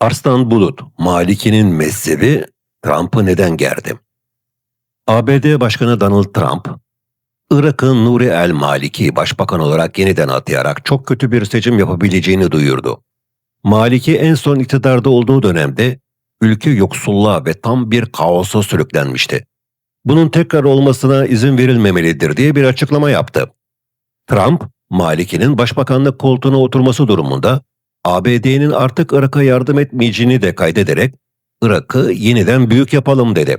Arslan Bulut, Maliki'nin mezhebi Trump'ı neden gerdi? ABD Başkanı Donald Trump, Irak'ın Nuri el Maliki başbakan olarak yeniden atayarak çok kötü bir seçim yapabileceğini duyurdu. Maliki en son iktidarda olduğu dönemde ülke yoksulluğa ve tam bir kaosa sürüklenmişti. Bunun tekrar olmasına izin verilmemelidir diye bir açıklama yaptı. Trump, Maliki'nin başbakanlık koltuğuna oturması durumunda ABD'nin artık Irak'a yardım etmeyeceğini de kaydederek Irak'ı yeniden büyük yapalım dedi.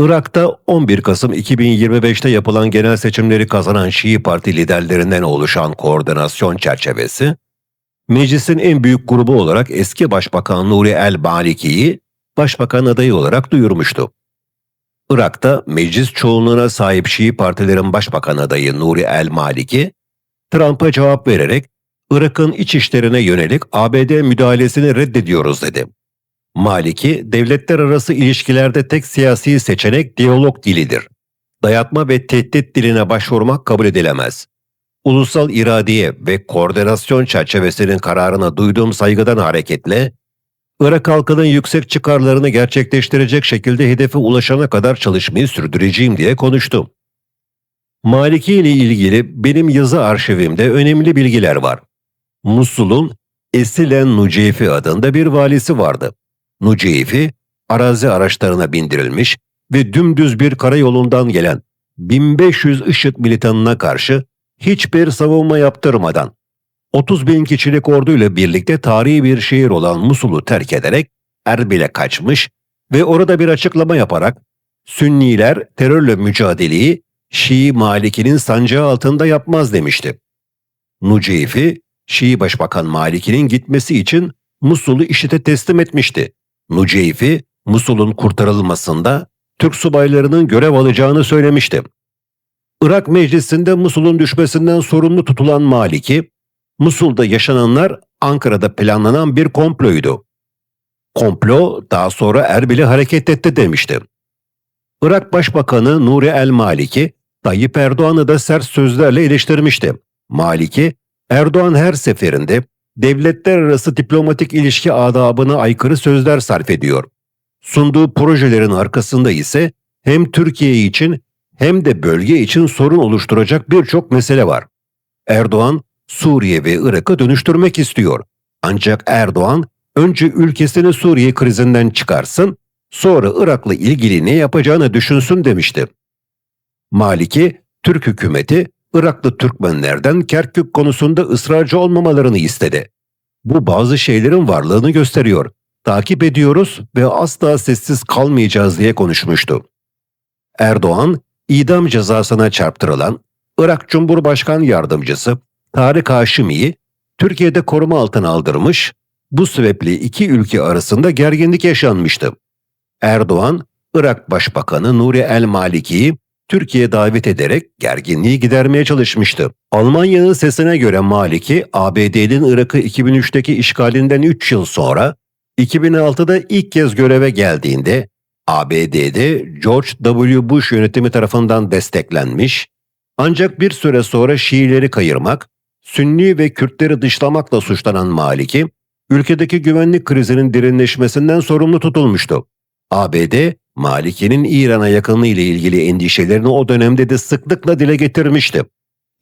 Irak'ta 11 Kasım 2025'te yapılan genel seçimleri kazanan Şii Parti liderlerinden oluşan koordinasyon çerçevesi, meclisin en büyük grubu olarak eski Başbakan Nuri el-Maliki'yi başbakan adayı olarak duyurmuştu. Irak'ta meclis çoğunluğuna sahip Şii partilerin başbakan adayı Nuri el-Maliki, Trump'a cevap vererek Irak'ın iç işlerine yönelik ABD müdahalesini reddediyoruz dedi. Maliki, devletler arası ilişkilerde tek siyasi seçenek diyalog dilidir. Dayatma ve tehdit diline başvurmak kabul edilemez. Ulusal iradeye ve koordinasyon çerçevesinin kararına duyduğum saygıdan hareketle, Irak halkının yüksek çıkarlarını gerçekleştirecek şekilde hedefe ulaşana kadar çalışmayı sürdüreceğim diye konuştu. Maliki ile ilgili benim yazı arşivimde önemli bilgiler var. Musul'un Esilen Nuceyfi adında bir valisi vardı. Nuceyfi, arazi araçlarına bindirilmiş ve dümdüz bir karayolundan gelen 1500 IŞİD militanına karşı hiçbir savunma yaptırmadan 30 bin kişilik orduyla birlikte tarihi bir şehir olan Musul'u terk ederek Erbil'e kaçmış ve orada bir açıklama yaparak Sünniler terörle mücadeleyi Şii Maliki'nin sancağı altında yapmaz demişti. Nuceyfi, Şii Başbakan Maliki'nin gitmesi için Musul'u IŞİD'e teslim etmişti. Nuceyfi, Musul'un kurtarılmasında Türk subaylarının görev alacağını söylemişti. Irak Meclisi'nde Musul'un düşmesinden sorumlu tutulan Maliki, Musul'da yaşananlar Ankara'da planlanan bir komploydu. Komplo daha sonra Erbil'i hareket etti demişti. Irak Başbakanı Nuri El Maliki, Tayyip Erdoğan'ı da sert sözlerle eleştirmişti. Maliki, Erdoğan her seferinde devletler arası diplomatik ilişki adabına aykırı sözler sarf ediyor. Sunduğu projelerin arkasında ise hem Türkiye için hem de bölge için sorun oluşturacak birçok mesele var. Erdoğan, Suriye ve Irak'ı dönüştürmek istiyor. Ancak Erdoğan önce ülkesini Suriye krizinden çıkarsın, sonra Irak'la ilgili ne yapacağını düşünsün demişti. Maliki, Türk hükümeti Iraklı Türkmenlerden Kerkük konusunda ısrarcı olmamalarını istedi. Bu bazı şeylerin varlığını gösteriyor. Takip ediyoruz ve asla sessiz kalmayacağız diye konuşmuştu. Erdoğan, idam cezasına çarptırılan Irak Cumhurbaşkan Yardımcısı Tarık Haşimi'yi Türkiye'de koruma altına aldırmış, bu sebeple iki ülke arasında gerginlik yaşanmıştı. Erdoğan, Irak Başbakanı Nuri El Maliki'yi Türkiye davet ederek gerginliği gidermeye çalışmıştı. Almanya'nın sesine göre Maliki, ABD'nin Irak'ı 2003'teki işgalinden 3 yıl sonra 2006'da ilk kez göreve geldiğinde ABD'de George W. Bush yönetimi tarafından desteklenmiş, ancak bir süre sonra Şiileri kayırmak, Sünni ve Kürtleri dışlamakla suçlanan Maliki, ülkedeki güvenlik krizinin derinleşmesinden sorumlu tutulmuştu. ABD, Maliki'nin İran'a yakınlığı ile ilgili endişelerini o dönemde de sıklıkla dile getirmişti.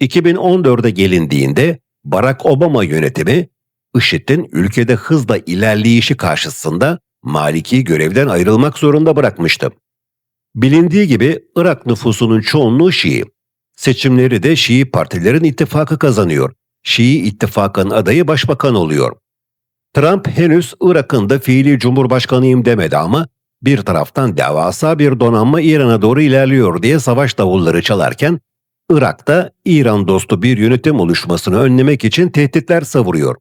2014'e gelindiğinde Barack Obama yönetimi IŞİD'in ülkede hızla ilerleyişi karşısında Maliki görevden ayrılmak zorunda bırakmıştı. Bilindiği gibi Irak nüfusunun çoğunluğu Şii. Seçimleri de Şii partilerin ittifakı kazanıyor. Şii ittifakın adayı başbakan oluyor. Trump henüz Irak'ın da fiili cumhurbaşkanıyım demedi ama bir taraftan devasa bir donanma İran'a doğru ilerliyor diye savaş davulları çalarken Irak'ta İran dostu bir yönetim oluşmasını önlemek için tehditler savuruyor.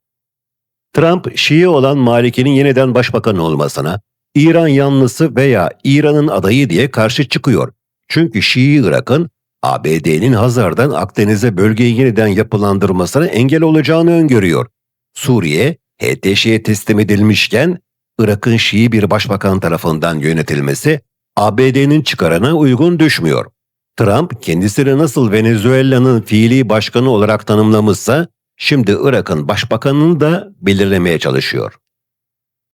Trump, Şii olan Maliki'nin yeniden başbakan olmasına, İran yanlısı veya İran'ın adayı diye karşı çıkıyor. Çünkü Şii Irak'ın ABD'nin Hazar'dan Akdeniz'e bölgeyi yeniden yapılandırmasına engel olacağını öngörüyor. Suriye, HTŞ'ye teslim edilmişken Irak'ın Şii bir başbakan tarafından yönetilmesi ABD'nin çıkarına uygun düşmüyor. Trump kendisini nasıl Venezuela'nın fiili başkanı olarak tanımlamışsa şimdi Irak'ın başbakanını da belirlemeye çalışıyor.